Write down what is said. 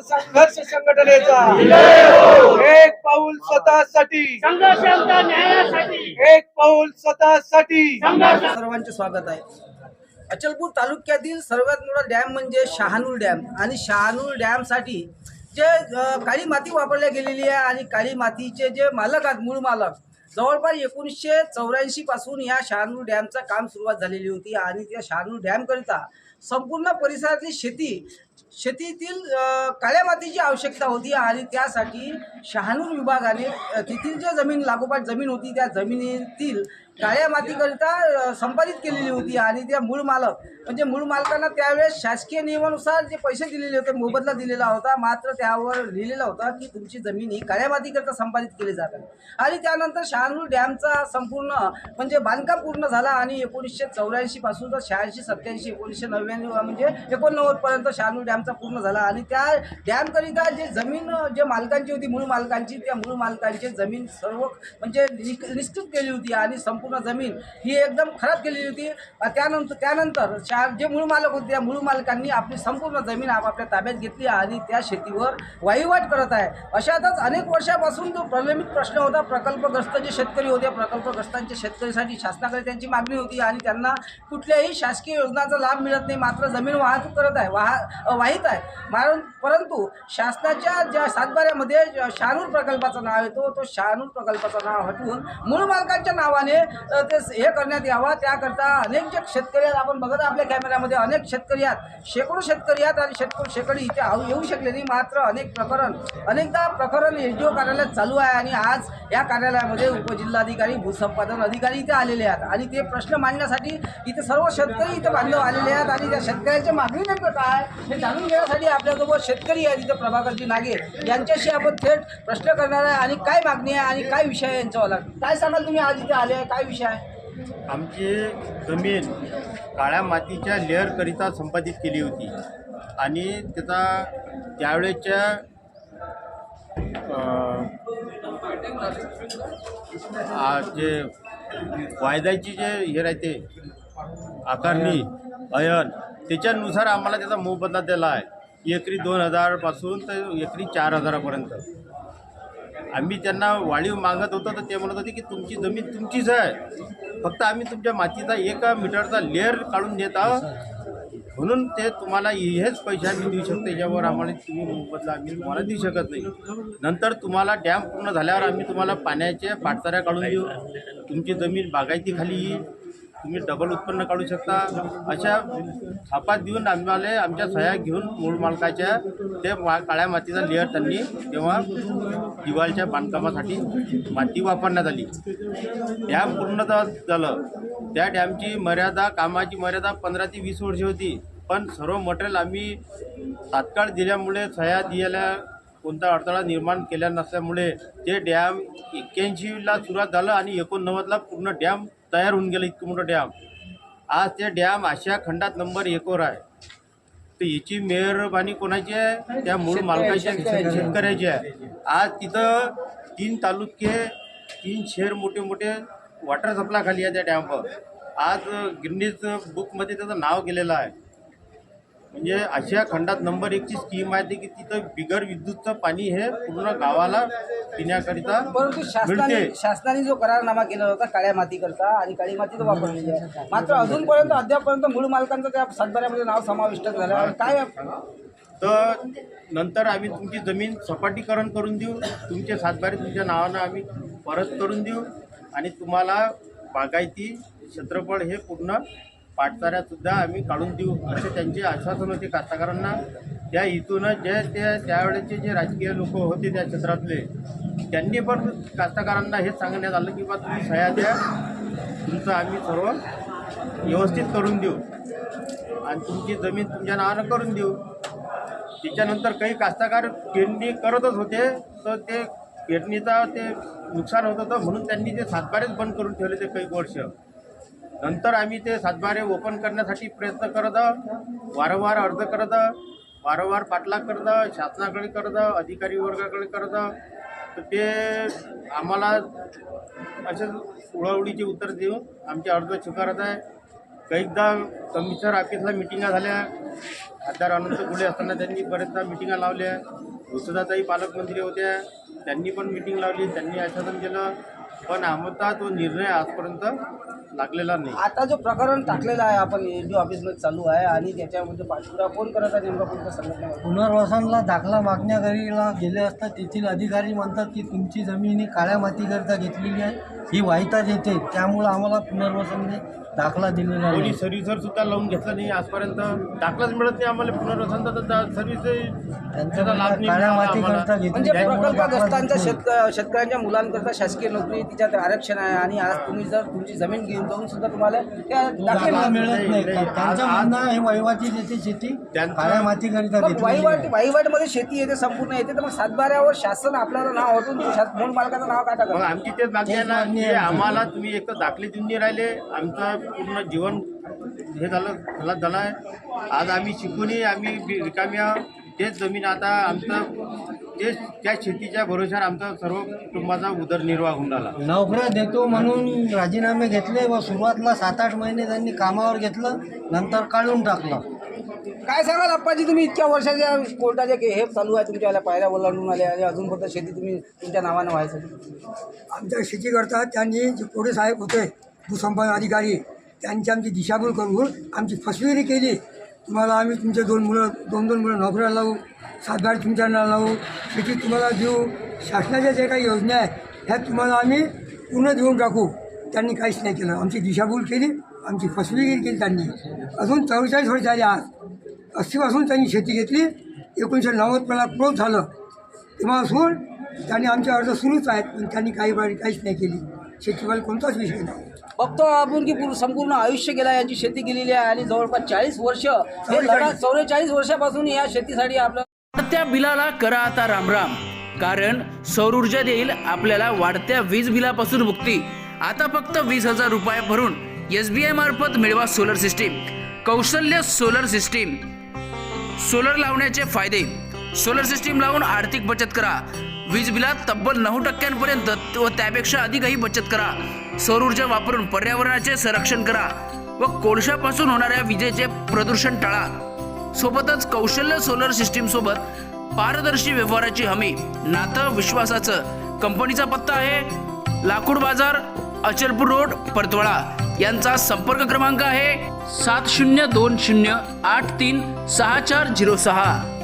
संघर्ष संघटनेचा एक पाऊल स्वतःसाठी. एक पाऊल स्वतःसाठी. सर्वांचे स्वागत आहे. अचलपूर तालुक्यातील सर्वात मोठा डॅम म्हणजे शहानूर डॅम. आणि शहानूर डॅमसाठी जे काळी माती वापरल्या गेलेली आहे आणि काळी मातीचे जे मालक आहेत मूळ मालक जवळपास एकोणीसशे चौऱ्याऐंशी पासून या शहानूर डॅमचं काम सुरुवात झालेली होती आणि त्या शहानूर डॅमकरिता संपूर्ण परिसरातली शेती शेतीतील काळ्या मातीची आवश्यकता होती आणि त्यासाठी शहानूर विभागाने तेथील जे जमीन लागोपाठ जमीन होती त्या जमिनीतील काळ्या मातीकरिता संपादित केलेली होती आणि त्या मूळ मालक म्हणजे मूळ मालकांना त्यावेळेस शासकीय नियमानुसार जे पैसे दिलेले होते मोबदला दिलेला होता मात्र त्यावर लिहिलेला होता की तुमची जमीन ही काळ्या संपादित केली जात आहे. आणि त्यानंतर शहानूर डॅमचा संपूर्ण म्हणजे बांधकाम पूर्ण झाला आणि एकोणीसशे चौऱ्याऐंशी पासून तर शहाऐंशी सत्याऐंशी एकोणीसशे नव्याण्णव म्हणजे एकोणनव्वदपर्यंत शहानूर डॅमचा पूर्ण झाला. आणि त्या डॅमकरिता जे जमीन जे मालकांची होती मूळ मालकांची त्या मूळ मालकांची जमीन सर्व म्हणजे निश्चित केली होती आणि संपूर्ण जमीन ही एकदम खराब केलेली होती. त्यानंतर त्यानंतर शहा जे मूळ मालक होते त्या मूळ मालकांनी आपली संपूर्ण जमीन आपापल्या ताब्यात घेतली आणि त्या शेतीवर वाईवाट करत आहे. अशातच अनेक वर्षापासून जो प्रलंबित प्रश्न होता. प्रकल्पग्रस्त जे शेतकरी होते प्रकल्पग्रस्तांच्या शेतकरीसाठी शासनाकडे त्यांची मागणी होती आणि त्यांना कुठल्याही शासकीय योजनांचा लाभ मिळत नाही. मात्र जमीन वाहतूक करत आहे वाह वाहित आहे. कारण परंतु शासनाच्या ज्या सातबाऱ्यामध्ये ज- शहानूर प्रकल्पाचं नाव येतो तो शहानूर प्रकल्पाचं नाव हटवून मूळ मालकांच्या नावाने ते हे करण्यात यावा. त्याकरता अनेक जे शेतकरी आपण बघत आपल्या कॅमेऱ्यामध्ये अनेक शेतकरी आहेत. शेकडो शेतकरी आहेत आणि शेतकरी शेकडी इथे आऊ येऊ शकले नाही. मात्र अनेक प्रकरण अनेकदा प्रकरण एस डी ओ कार्यालयात चालू आहे आणि आज या कार्यालयामध्ये उपजिल्हाधिकारी भूसंपादन अधिकारी इथे आलेले आहेत. आणि ते प्रश्न मांडण्यासाठी इथे सर्व शेतकरी इथे बांधव आलेले आहेत आणि त्या शेतकऱ्यांच्या मागणी नेमकं काय हे जाणून घेण्यासाठी आपल्यासोबत शेतकरी आहेत इथे प्रभाकरजी नागे. यांच्याशी आपण थेट प्रश्न करणार आहे आणि काय मागणी आहे आणि काय विषय आहे यांच्यावाला? काय सांगाल तुम्ही? आज इथे आले आहे. काय विषय आहे? आमची जमीन काळ्या मातीच्या लेअरकरिता संपादित केली होती. आणि त्याचा त्यावेळेच्या जे वायद्याची जे हे राहते आकारणी अयन त्याच्यानुसार आम्हाला त्याचा मोबदला दिला आहे. एकरी दोन हजारपासून तर एकरी चार हजारापर्यंत. आम्ही त्यांना वाळीव मागत होतो तर ते म्हणत होते की तुमची जमीन तुमचीच आहे. फक्त आम्ही तुमच्या मातीचा एका मीटरचा लेअर काढून देत आहोत. म्हणून ते तुम्हाला हेच पैसे आम्ही देऊ शकतो. याच्यावर आम्हाला तुम्ही मोबदला आम्ही तुम्हाला देऊ शकत नाही. नंतर तुम्हाला डॅम पूर्ण झाल्यावर आम्ही तुम्हाला पाण्याच्या पाटसाऱ्या काढून देऊ. तुमची जमीन बागायती खाली येईल. तुम्ही डबल उत्पन्न काढू शकता. अशा थापा देऊन आम्हाला आमच्या सह्या घेऊन मूळ मालकाच्या ते मा काळ्या मातीचा लेअर त्यांनी तेव्हा दिवाळीच्या बांधकामासाठी माती वापरण्यात आली. डॅम पूर्ण झालं. त्या डॅमची मर्यादा कामाची मर्यादा पंधरा ते वीस वर्षे होती. पण सर्व मटेरियल आम्ही तात्काळ दिल्यामुळे सह्या दिलेल्या कोणता अडथळा निर्माण केल्या नसल्यामुळे ते डॅम एक्क्याऐंशीला सुरुवात झालं आणि एकोणनव्वदला पूर्ण डॅम तयार होऊन गेलं इतकं मोठं डॅम. आज ते डॅम आशिया खंडात नंबर एकवर आहे. तर याची मेहरबानी कोणाची आहे? त्या मूळ मालकाच्या शेतकऱ्याची. आहे. आज तिथं तीन तालुके तीन शहर मोठे मोठे वॉटर सप्लाय खाली आहे त्या डॅमवर. आज गिरणीज बुकमध्ये त्याचं नाव गेलेलं आहे. म्हणजे आशिया खंडात नंबर एकची स्कीम आहे ती की तिथं बिगर विद्युतचं पाणी हे पूर्ण गावाला पिण्याकरिता परंतु शासनाने मिळते. शासनाने जो करारनामा केला होता काळ्या मातीकरता आणि काळी माती तर वापरलेली आहे मात्र अजूनपर्यंत अद्यापपर्यंत मूळ मालकांचं त्या सातबाऱ्यामध्ये नाव समाविष्ट झालं आहे. काय तर नंतर आम्ही तुमची जमीन सपाटीकरण करून देऊ. तुमचे सातबारे तुमच्या नावानं आम्ही परत करून देऊ. आणि तुम्हाला बागायती क्षेत्रफळ हे पूर्ण पाठचाऱ्यासुद्धा आम्ही काढून देऊ असे त्यांचे आश्वासन होते कास्तकारांना. त्या इथूनच जे त्या त्यावेळेचे जे राजकीय लोक होते त्या क्षेत्रातले त्यांनी पण कास्तकारांना हेच सांगण्यात आलं की बा तुम्ही सह्या द्या तुमचं आम्ही सर्व व्यवस्थित करून देऊ. आणि तुमची जमीन तुमच्या नावानं करून देऊ. त्याच्यानंतर काही कास्तकार पेरणी करतच होते तर ते पेरणीचा ते नुकसान होत होतं म्हणून त्यांनी ते सातबारेच बंद करून ठेवले ते काही वर्ष. नंतर आम्ही ते सातबारे ओपन करण्यासाठी प्रयत्न करत वारंवार अर्ज करत वारंवार पाठलाग करत शासनाकडे करत अधिकारी वर्गाकडे करत तर ते आम्हाला असेच उडाउडीचे उत्तर देऊन आमचे अर्ज स्वीकारत आहे. कैकदा कमिशनर ऑफिसला मिटिंगा झाल्या. खासदार अनंत गुळे असताना त्यांनी बरेचदा मिटिंगा लावल्या. वसुधाताई पालकमंत्री होत्या. त्यांनी पण मिटिंग लावली. त्यांनी आश्वासन केलं पण आमचा तो निर्णय आजपर्यंत लागलेला नाही. आता जो प्रकरण टाकलेलं आहे आपण एस डी ऑफिसमध्ये चालू आहे आणि त्याच्यामध्ये पाठपुरावा कोण करत आहे नेमका कोणत्या संघटनेवर पुनर्वसनला दाखला मागण्याकरिता गेले असता तेथील अधिकारी म्हणतात की तुमची जमीन ही काळ्या मातीकरिता घेतलेली आहे. ही वाहितात येते. त्यामुळं आम्हाला पुनर्वसनने दाखला दिलेला कोणी नाही. सर्व्हिसर सुद्धा लावून घेतलं नाही आजपर्यंत दाखलाच मिळत नाही आम्हाला पुनर्वसनचा सर्व्हिस त्यांचं म्हणणं काळ्या मातीकरिता घेतली. म्हणजे त्यामुळे प्रकल्पग्रस्तांच्या दाखला शेतक शेतकऱ्यांच्या मुलांकरता शासकीय नोकरी तिच्यात आरक्षण आहे आणि आज तुम्ही जर तुमची जमीन घेऊन जाऊन सुद्धा तुम्हाला त्या दाखले दाखला मिळत मिळत नाही. का- त्यांचं म्हणणं आहे वहिवाटी देते शेती. त्यांचं- काळ्या मातीकरिता मग घेतलेली वहिवाट आहे. वहिवाटमध्ये शेती येते संपूर्ण येते तर मग सातबाऱ्यावर शासन आपल्याला नाव हटून मूळ मालकाचं नाव का मग टाकत आमची तेच मागणी आहे ना. तेच मागणी की आमची. आम्हाला तुम्ही एक तर दाखले देऊन नाही राहिले आमचं पूर्ण जीवन हे झालं खलास झालं आहे. आज आम्ही शिकूनही आम्ही रिकाम्या तेच जमीन आता आमचं तेच त्या शेतीच्या भरोश्यावर आमचा सर्व कुटुंबाचा उदरनिर्वाह होऊन राहिला नोकऱ्या देतो म्हणून राजीनामे घेतले व सुरुवातीला सात आठ महिने त्यांनी कामावर घेतलं नंतर काढून टाकलं. काय सांगाल अप्पाजी तुम्ही इतक्या वर्षाच्या कोर्टाचे के- हे चालू आहे तुमच्या आल्या पायऱ्या ओलांडून आल्या आणि अजूनपर्यंत शेती तुम्ही तुमच्या नावानं व्हायसाठी आमच्या शेतीकरता त्यांनी जे कोडे साहेब होते भूसंपादन अधिकारी त्यांची आमची दिशाभूल करून आमची फसवेगिरी केली. तुम्हाला आम्ही तुमचे दोन मुलं दोन दोन मुलं नोकऱ्या लावू सातबार तुमच्या लावू. शेती तुम्हाला देऊ शासनाच्या जे काही योजना आहे ह्या तुम्हाला आम्ही पूर्ण देऊन टाकू. त्यांनी काहीच नाही केलं. आमची दिशाभूल केली आमची फसवेगिरी केली त्यांनी. अजून चौवेचाळीस वर्ष झाली आज. अस्सीपासून त्यांनी शेती घेतली. एकोणीसशे नव्वदला क्रोध झालं. तेव्हापासून त्यांनी आमचे अर्ज सुरूच आहेत पण त्यांनी काही काहीच नाही केली. शेतीवाली कोणताच विषय नाही. बघतो आपण की पूर्ण संपूर्ण आयुष्य गेला यांची शेती केलेली आहे आणि जवळपास चाळीस वर्ष हे लढा चौवेचाळीस वर्षापासून या शेतीसाठी आपलं वाढत्या बिलाला करा आता रामराम. कारण सौर ऊर्जा देईल आपल्याला वाढत्या वीज बिलापासून मुक्ती. आता फक्त वीस हजार रुपये भरून एस बी आय मार्फत मिळवा सोलर सिस्टीम कौशल्य सोलर सिस्टीम सोलर लावण्याचे फायदे. सोलर सिस्टीम लावून आर्थिक बचत करा. वीज बिलात तब्बल नऊ टक्क्यांपर्यंत व त्यापेक्षा अधिकही बचत करा. सौर ऊर्जा वापरून पर्यावरणाचे संरक्षण करा व कोळशापासून होणाऱ्या विजेचे प्रदूषण टाळा. सोबतच कौशल्य सोलर सिस्टीम सोबत पारदर्शी व्यवहाराची हमी. नातं विश्वासाचं. कंपनीचा पत्ता आहे लाकूड बाजार अचलपूर रोड परतवाडा. यांचा संपर्क क्रमांक आहे सात शून्य दोन शून्य आठ तीन सहा चार झिरो सहा.